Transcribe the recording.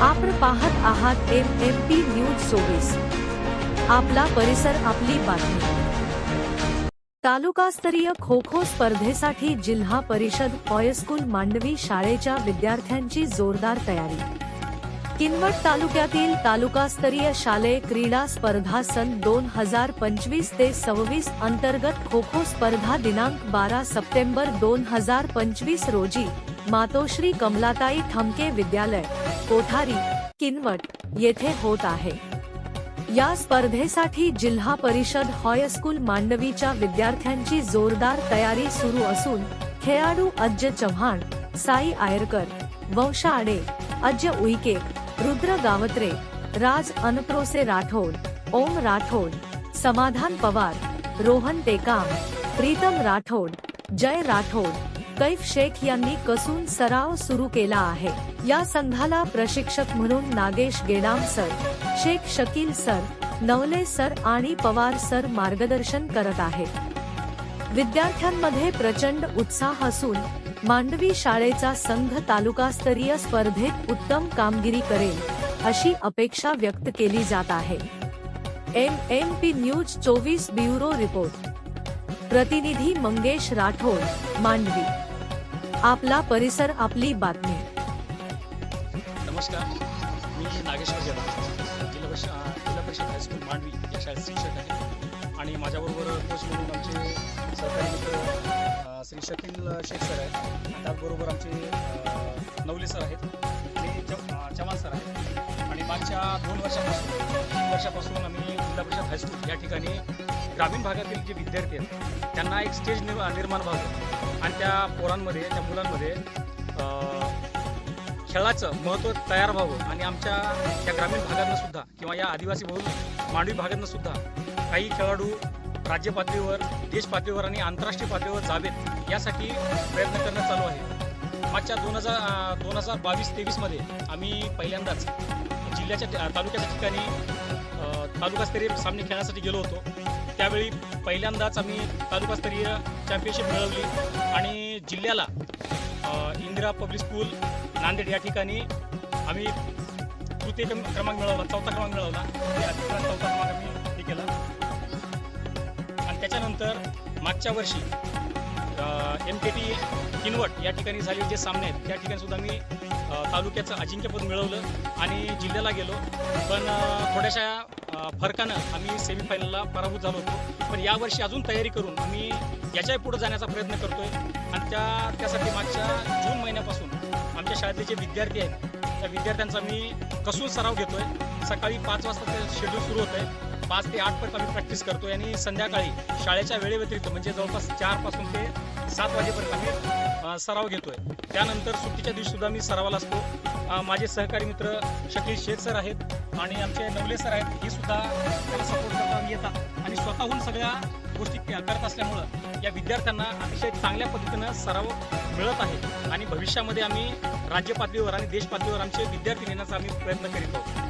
आपण पाहत आहात एम एम पी न्यूज चोवीस. आपला परिसर आपली बातमी. तालुकास्तरीय खो खो स्पर्धेसाठी जिल्हा परिषद हायस्कूल मांडवी शाळेच्या विद्यार्थ्यांची जोरदार तयारी. किनवट तालुक्यातील तालुकास्तरीय शालेय क्रीडा स्पर्धा सन दोन हजार पंचवीस ते सव्वीस अंतर्गत खो खो स्पर्धा दिनांक बारा सप्टेंबर दोन हजार पंचवीस रोजी मातोश्री कमलाताई ठमके विद्यालय. कोठारी, किनवट येथे होत आहे. या स्पर्धेसाठी जिल्हा परिषद हायस्कूल मांडवीच्या विद्यार्थ्यांची जोरदार तयारी सुरू असून, खेळाडू अज्ज चव्हाण, साई आयरकर, वंशा आडे अज्ज उईके, रुद्र गावत्रे, राज अनप्रोसे राठोड, ओम राठोड, समाधान पवार, रोहन टेकाम, प्रीतम राठोड, जय राठोड कैफ शेख यांनी कसून सराव सुरू केला आहे. या संघाला प्रशिक्षक म्हणून Nagesh Gedam sir Shaikh Shakeel sir Navale sir आणि पवार सर मार्गदर्शन करत आहेत विद्यार्थ्यांमध्ये प्रचंड उत्साह असून मांडवी शाळेचा संघ तालुकास्तरीय स्पर्धेत उत्तम कामगिरी करेल अशी अपेक्षा व्यक्त केली जात आहे. एम एम पी न्यूज चोवीस ब्युरो रिपोर्ट. प्रतिनिधी मंगेश राठोड मांडवी. आपला परिसर आपली बातमी. नमस्कार. मी नागेश्वर जरा जिल्हा परिषद जिल्हा परिषद हायस्कूल मांडवी या शाळेत शिक्षक आहे. आणि माझ्याबरोबर कोच म्हणून आमचे सरकारी मित्र श्री शकील शेख सर आहेत. त्याचबरोबर आमचे नवले सर आहेत. ते चव्हाण सर आहेत. आणि मागच्या दोन वर्षापासून तीन वर्षापासून आम्ही जिल्हा परिषद हायस्कूल या ठिकाणी ग्रामीण भागातील जे विद्यार्थी आहेत त्यांना एक स्टेज निर्माण व्हावं आणि त्या पोरांमध्ये त्या मुलांमध्ये खेळाचं महत्त्व तयार व्हावं. आणि आमच्या या ग्रामीण भागातनं सुद्धा किंवा या आदिवासी बहुल मांडवी भागातनं सुद्धा काही खेळाडू राज्य पातळीवर देश पातळीवर आणि आंतरराष्ट्रीय पातळीवर जावेत यासाठी प्रयत्न करणं चालू आहे. मागच्या दोन हजार दोन हजार बावीस तेवीसमध्ये आम्ही पहिल्यांदाच जिल्ह्याच्या तालुक्याच्या ठिकाणी तालुकास्तरीय सामने खेळण्यासाठी गेलो होतो. त्यावेळी पहिल्यांदाच आम्ही तालुकास्तरीय चॅम्पियनशिप मिळवली आणि जिल्ह्याला इंदिरा पब्लिक स्कूल नांदेड या ठिकाणी आम्ही तृतीय क्रमांक मिळवला चौथा क्रमांक मिळवला. चौथा क्रमांक आम्ही हे केला. आणि त्याच्यानंतर मागच्या वर्षी एम के टी किनवट या ठिकाणी झालेले जे सामने आहेत त्या ठिकाणी सुद्धा मी तालुक्याचं अजिंक्यपद मिळवलं आणि जिल्ह्याला गेलो. पण थोड्याशा फरकानं आम्ही सेमीफायनलला पराभूत झालो होतो. पण यावर्षी अजून तयारी करून आम्ही याच्याही पुढे जाण्याचा प्रयत्न करतो आहे आणि त्या त्यासाठी मागच्या जून महिन्यापासून आमच्या शाळेतले जे विद्यार्थी आहेत त्या विद्यार्थ्यांचा मी कसून सराव घेतो आहे सकाळी पाच वाजता ते शेड्यूल सुरू होत आहे पाच ते आठपर्यंत आम्ही प्रॅक्टिस करतो आहे आणि संध्याकाळी शाळेच्या वेळेव्यतिरिक्त म्हणजे जवळपास चारपासून ते सात वाजेपर्यंत आम्ही सराव घेतोय. त्यानंतर सुट्टीच्या दिवशी सुद्धा मी सरावाला असतो. माझे सहकारी मित्र शकील शेख सर आहेत आणि आमचे नवले सर आहेत. हे सुद्धा सपोर्ट करताना येतात. आणि स्वतःहून सगळ्या गोष्टी करत असल्यामुळं या विद्यार्थ्यांना अतिशय चांगल्या पद्धतीनं सराव मिळत आहे. आणि भविष्यामध्ये आम्ही राज्य पातळीवर आणि देश पातळीवर आमचे विद्यार्थी नेण्याचा आम्ही प्रयत्न करीत आहोत.